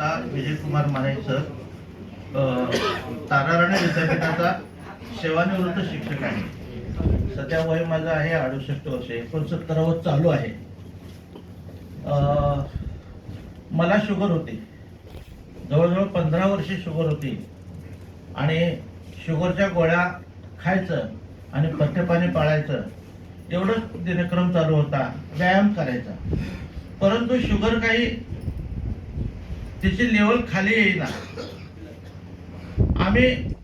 आता विजयकुमार माने सर ताराराणे विद्यापीठाचा सेवानिवृत्त शिक्षक आहे. सध्या वय माझं आहे अडुसष्ट वर्ष एकोणसत्तरावं चालू आहे. मला शुगर होती. जवळजवळ पंधरा वर्षे शुगर होती. आणि शुगरच्या गोळ्या खायचं आणि पथ्यपाणी पाळायचं एवढंच दिनक्रम चालू होता व्यायाम करायचा. परंतु शुगर काही त्याची लेवल खाली येईना. आम्ही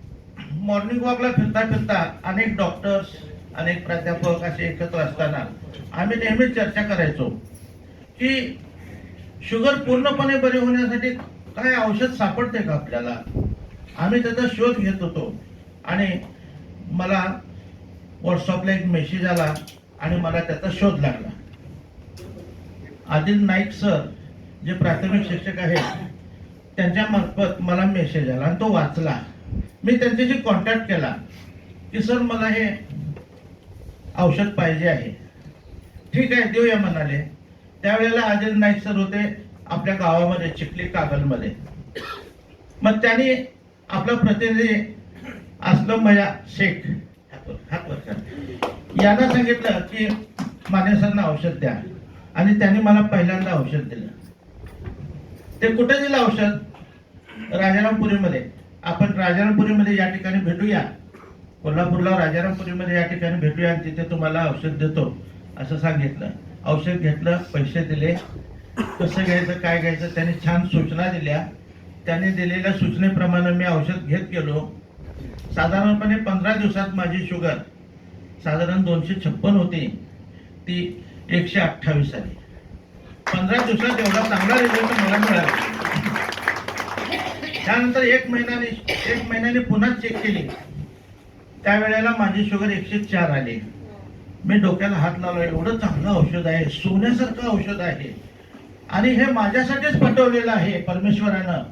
मॉर्निंग वॉकला फिरता फिरता अनेक डॉक्टर्स अनेक प्राध्यापक असे एकत्र असताना आम्ही नेहमी चर्चा करायचो की शुगर पूर्णपणे बरी होण्यासाठी काय औषध सापडते का आपल्याला? आम्ही त्याचा शोध घेत होतो. आणि मला व्हॉट्सअपला एक मेसेज आला आणि मला त्याचा शोध लागला. आदिल नाईक सर जे प्राथमिक शिक्षक आहेत त्यांच्या मार्फत मला मेसेज आला आणि तो वाचला. मी त्यांच्याशी कॉन्टॅक्ट केला. की सर मला हे औषध पाहिजे आहे. ठीक आहे देऊया म्हणाले. त्यावेळेला आदिल नाईक सर होते आपल्या गावामध्ये चिखली कागलमध्ये. मग त्यांनी आपला प्रतिनिधी असलं मया शेख हात यांना सांगितलं की माने सरना औषध द्या. आणि त्यांनी मला पहिल्यांदा औषध दिलं. ते कुठे दिलं औषध? राजारामपुरीमध्ये. आपण राजारामपुरीमध्ये या ठिकाणी भेटूया. कोल्हापूरला राजारामपुरीमध्ये या ठिकाणी भेटूया आणि तिथे तुम्हाला औषध देतो असं सांगितलं. औषध घेतलं पैसे दिले. कसं घ्यायचं काय घ्यायचं त्यांनी छान सूचना दिल्या. त्यांनी दिलेल्या सूचनेप्रमाणे मी औषध घेत गेलो. साधारणपणे पंधरा दिवसात माझी शुगर साधारण दोनशे छप्पन होती. ती एकशे अठ्ठावीस आली. पंधरा दिवसात एवढा चांगला रिझल्ट मला मिळाला. त्यानंतर एक महिन्याने एक महिन्याने पुन्हा चेक केली. त्यावेळेला माझी शुगर एकशे चार आली. मी डोक्याला हात लावलो एवढं चांगलं औषध आहे सोन्यासारखं औषध आहे. आणि हे माझ्यासाठीच पाठवलेलं आहे परमेश्वरानं.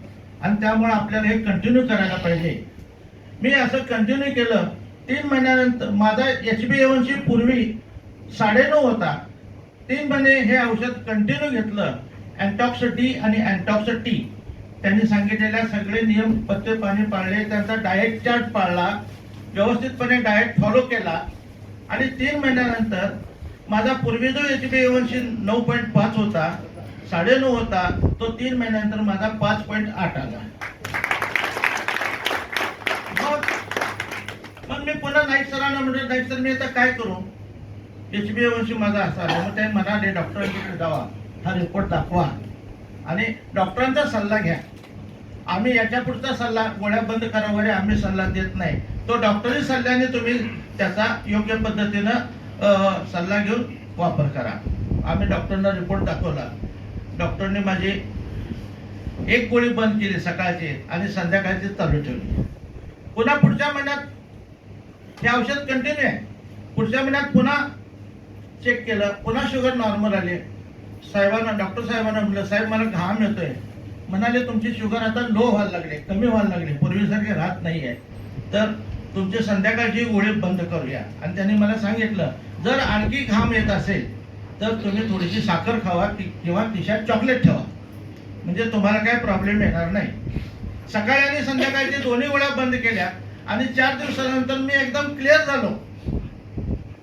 आणि त्यामुळे आपल्याला हे कंटिन्यू करायला पाहिजे. मी असं कंटिन्यू केलं. तीन महिन्यानंतर माझा एच बी एवनशी पूर्वी साडेनऊ होता. तीन महिने हे औषध कंटिन्यू घेतलं. अँटॉक्स डी आणि अँटॉक्सिटी त्यांनी सांगितलेल्या सगळे नियम पथ्य पाणी पाळले. त्यांचा डाएट चार्ट पाळला. व्यवस्थितपणे डाएट फॉलो केला. आणि तीन महिन्यानंतर माझा पूर्वी जो एच बी एवनशी नऊ पॉईंट पाच होता साडेनऊ होता तो तीन महिन्यानंतर माझा पाच पॉईंट आठ आला. मग मग मी पुन्हा नाईक सरांना म्हटलं नाईक सर मी आता काय करू? एच बी माझा असा आला मग ते म्हणाले डॉक्टरांकडे जावा हा रिपोर्ट दाखवा. आणि डॉक्टरांचा सल्ला घ्या. आम्ही याच्या पुढचा सल्ला गोळ्या बंद करा वगैरे आम्ही सल्ला देत नाही. तो डॉक्टरी सल्ल्याने तुम्ही त्याचा योग्य पद्धतीनं सल्ला घेऊन वापर करा. आम्ही डॉक्टरना रिपोर्ट दाखवला. डॉक्टरने माझी एक गोळी बंद केली सकाळची आणि संध्याकाळची चालू ठेवली. पुन्हा पुढच्या महिन्यात हे औषध कंटिन्यू आहे. पुढच्या महिन्यात पुन्हा चेक केलं पुन्हा शुगर नॉर्मल आले. साहेबांना डॉक्टर साहेबांना म्हटलं साहेब मला घाम येतोय. म्हणाले तुमची शुगर आता लो व्हायला लागले कमी व्हायला लागले पूर्वीसारखे राहत नाही आहे तर तुमची संध्याकाळची गोळी बंद करूया. आणि त्यांनी मला सांगितलं जर आणखी घाम येत असेल तर तुम्ही थोडीशी साखर खावा किंवा खिशात चॉकलेट ठेवा. म्हणजे तुम्हाला काय प्रॉब्लेम येणार नाही. सकाळी आणि संध्याकाळची दोन्ही गोळ्या बंद केल्या आणि चार दिवसानंतर मी एकदम क्लिअर झालो.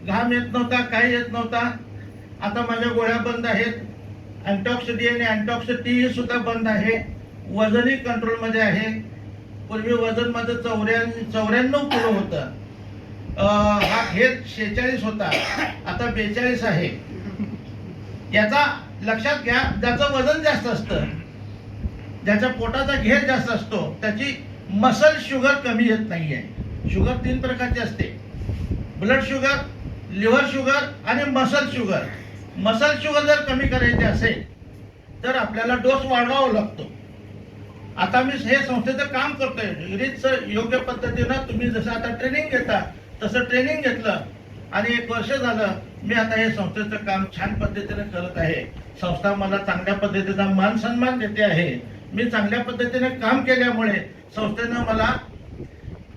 घाम येत नव्हता काही येत नव्हता. आता माझ्या गोळ्या बंद आहेत. अँटॉक्स डी आणि अँटॉक्स टी सुद्धा बंद आहे. वजनही कंट्रोलमध्ये आहे. पूर्वी वजन माझं चौऱ्या चौऱ्याण्णव किलो होतं. हा घेर शेहेचाळीस होता. आता बेचाळीस आहे. याचा लक्षात घ्या ज्याचं वजन जास्त असतं ज्याच्या पोटाचा घेर जास्त असतो त्याची मसल शुगर कमी येत नाही आहे शुगर तीन प्रकारची असते. ब्लड शुगर लिव्हर शुगर आणि मसल शुगर. मसल शुगर जर कमी करायचे असेल तर आपल्याला डोस वाढवावा लागतो. आता मी हे संस्थेचं काम करतोय. रितसर योग्य पद्धतीनं तुम्ही जसं आता ट्रेनिंग घेता तसं ट्रेनिंग घेतलं आणि एक वर्ष झालं मी आता हे संस्थेचं काम छान पद्धतीने करत आहे. संस्था मला चांगल्या पद्धतीचा मान सन्मान देते आहे. मी चांगल्या पद्धतीने काम केल्यामुळे संस्थेनं मला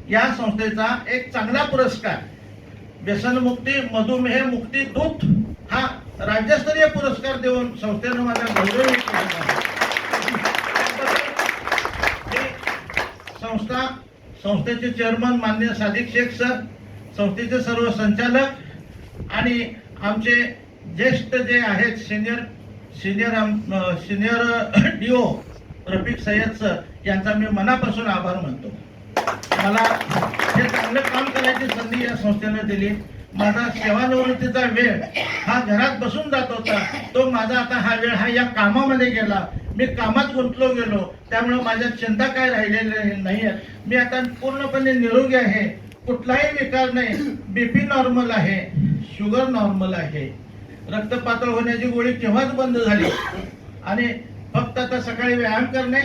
या संस्थेचा एक चांगला पुरस्कार व्यसनमुक्ती मधुमेह मुक्ती दूत हा राज्यस्तरीय पुरस्कार देऊन संस्थेनं माझा गौरव संस्था संस्थेचे चेअरमन मान्य सादिक शेख सर संस्थेचे सर्व संचालक आणि आमचे ज्येष्ठ जे आहेत senior senior senior D O Rafiq Sayyed sir यांचा मी मनापासून आभार मानतो. मला हे चांगलं काम करायची संधी या संस्थेने दिली. माझा सेवानिवृत्तीचा वेळ हा घरात बसून जात होता. तो माझा आता हा वेळ हा या कामामध्ये गेला. मी कामात गुंतलो गेलो. त्यामुळे माझ्या चिंता काय राहिलेल्या नाही आहेत मी आता पूर्णपणे निरोगी आहे. कुठलाही विकार नाही. बीपी नॉर्मल आहे. शुगर नॉर्मल आहे. रक्तपातळ होण्याची गोळी केव्हाच बंद झाली? आणि फक्त आता सकाळी व्यायाम करणे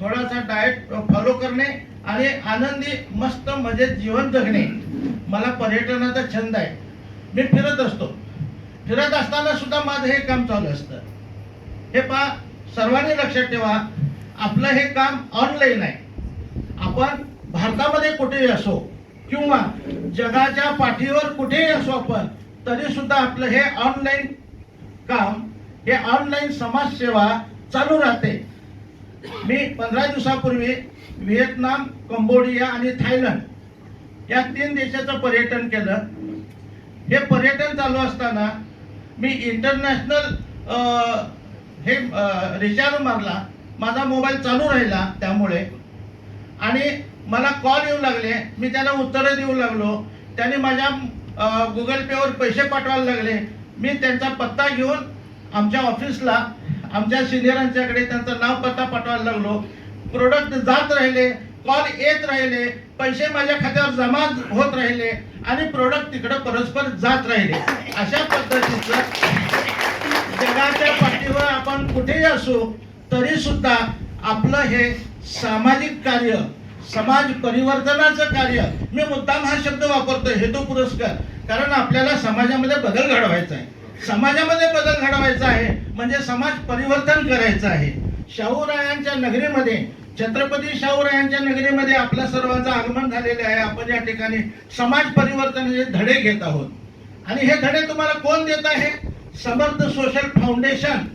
थोडासा डाएट फॉलो करणे आणि आनंदी मस्त मजेत जीवन जगणे. मला पर्यटनाचा छंद आहे. मी फिरत असतो. फिरत असताना सुद्धा माझं हे काम चालू असतं. हे पहा सर्वांनी लक्षात ठेवा आपलं हे काम ऑनलाईन आहे. आपण भारतामध्ये कुठेही असो किंवा जगाच्या पाठीवर कुठेही असो आपण तरी सुद्धा आपलं हे ऑनलाईन काम हे ऑनलाईन समाजसेवा चालू राहते. मी पंधरा दिवसापूर्वी व्हिएतनाम कंबोडिया आणि थायलंड या तीन देशाचं पर्यटन केलं. हे पर्यटन चालू असताना मी इंटरनॅशनल हे रिचार्ज मारला. माझा मोबाईल चालू राहिला त्यामुळे. आणि मला कॉल येऊ लागले. मी त्यांना उत्तरं देऊ लागलो. त्यांनी माझ्या गुगल पेवर पैसे पाठवायला लागले. मी त्यांचा पत्ता घेऊन आमच्या ऑफिसला आमच्या सिनियरांच्याकडे त्यांचं नाव पत्ता पाठवायला लागलो. प्रोडक्ट जात राहिले कॉल येत राहिले पैसे माझ्या खात्यावर जमा होत राहिले आणि प्रोडक्ट तिकडं परस्पर जात राहिले. अशा पद्धतीचं जगाच्या पाठीवर आपण कुठेही असू तरी सुद्धा आपलं हे सामाजिक कार्य समाज परिवर्तनाचं कार्य मी मुद्दाम हा शब्द वापरतोय हेतू पुरस्कार कारण आपल्याला समाजामध्ये बदल घडवायचा आहे. समाजामध्ये बदल घडवायचा आहे म्हणजे समाज परिवर्तन करायचं आहे. शाहूरायांच्या नगरीमध्ये छत्रपती शाहूरायांच्या नगरीमध्ये आपल्या सर्वांचं आगमन झालेलं आहे. आपण या ठिकाणी समाज परिवर्तनाचे धडे घेत आहोत. आणि हे धडे तुम्हाला कोण देत आहे? समर्थ सोशल फाउंडेशन.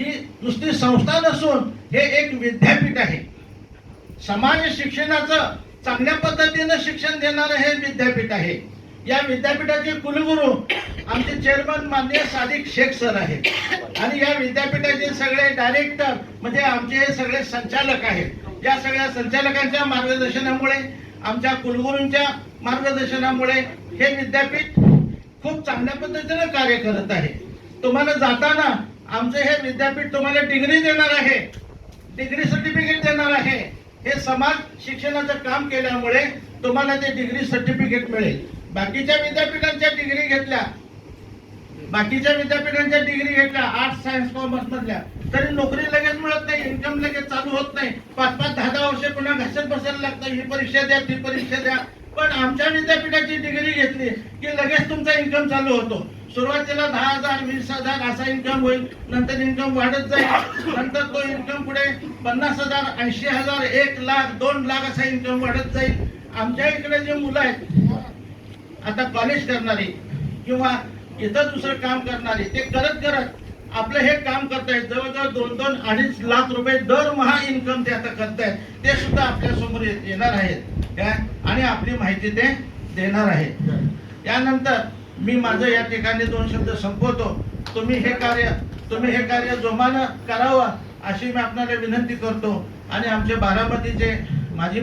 ही नुसती संस्था नसून हे एक विद्यापीठ आहे. समाज शिक्षणाचं चांगल्या पद्धतीनं शिक्षण देणारं हे विद्यापीठ आहे. या विद्यापीठाचे कुलगुरू आमचे चेअरमन माननीय सादिक शेख सर आहेत. आणि या विद्यापीठाचे सगळे डायरेक्टर म्हणजे आमचे हे सगळे संचालक आहेत. या सगळ्या संचालकांच्या मार्गदर्शनामुळे आमच्या कुलगुरूंच्या मार्गदर्शनामुळे हे विद्यापीठ खूप चांगल्या पद्धतीने कार्य करत आहे. तुम्हाला जाताना आमचे हे विद्यापीठ तुम्हाला डिग्री देणार आहे. डिग्री सर्टिफिकेट देणार आहे. हे समाज शिक्षणाचं काम केल्यामुळे तुम्हाला ते डिग्री सर्टिफिकेट मिळेल. बाकीच्या विद्यापीठांच्या डिग्री घेतल्या बाकीच्या विद्यापीठांच्या डिग्री घेतल्या आर्ट्स सायन्स कॉमर्स मधल्या. तरी नोकरी लगेच मिळत नाही इन्कम लगेच चालू होत नाही. पाच पाच दहा दहा वर्ष पुन्हा घसत बसायला लागतं ही परीक्षा द्या ती परीक्षा द्या. पण आमच्या विद्यापीठाची डिग्री घेतली की लगेच तुमचा इन्कम चालू होतो. सुरुवातीला दहा हजार वीस हजार असा इन्कम होईल नंतर इन्कम वाढत जाईल नंतर तो इन्कम पुढे पन्नास हजार ऐंशी हजार एक लाख दोन लाख असा इन्कम वाढत जाईल. आमच्या इकडे जे मुलं आहेत आता कॉलेज करणारी किंवा इथं दुसरं काम करणारे ते करत करत आपलं हे काम करतायत जवळजवळ दोन दोन अडीच लाख रुपये दरमहा इन्कम ते आता करतायत. ते सुद्धा आपल्यासमोर येणार आहेत. काय? आणि आपली माहिती ते देणार आहेत. त्यानंतर मी माझं या ठिकाणी दोन शब्द संपवतो. तुम्ही हे कार्य तुम्ही हे कार्य जोमानं करावं अशी मी आपल्याला विनंती करतो. आणि आमचे बारामतीचे माझी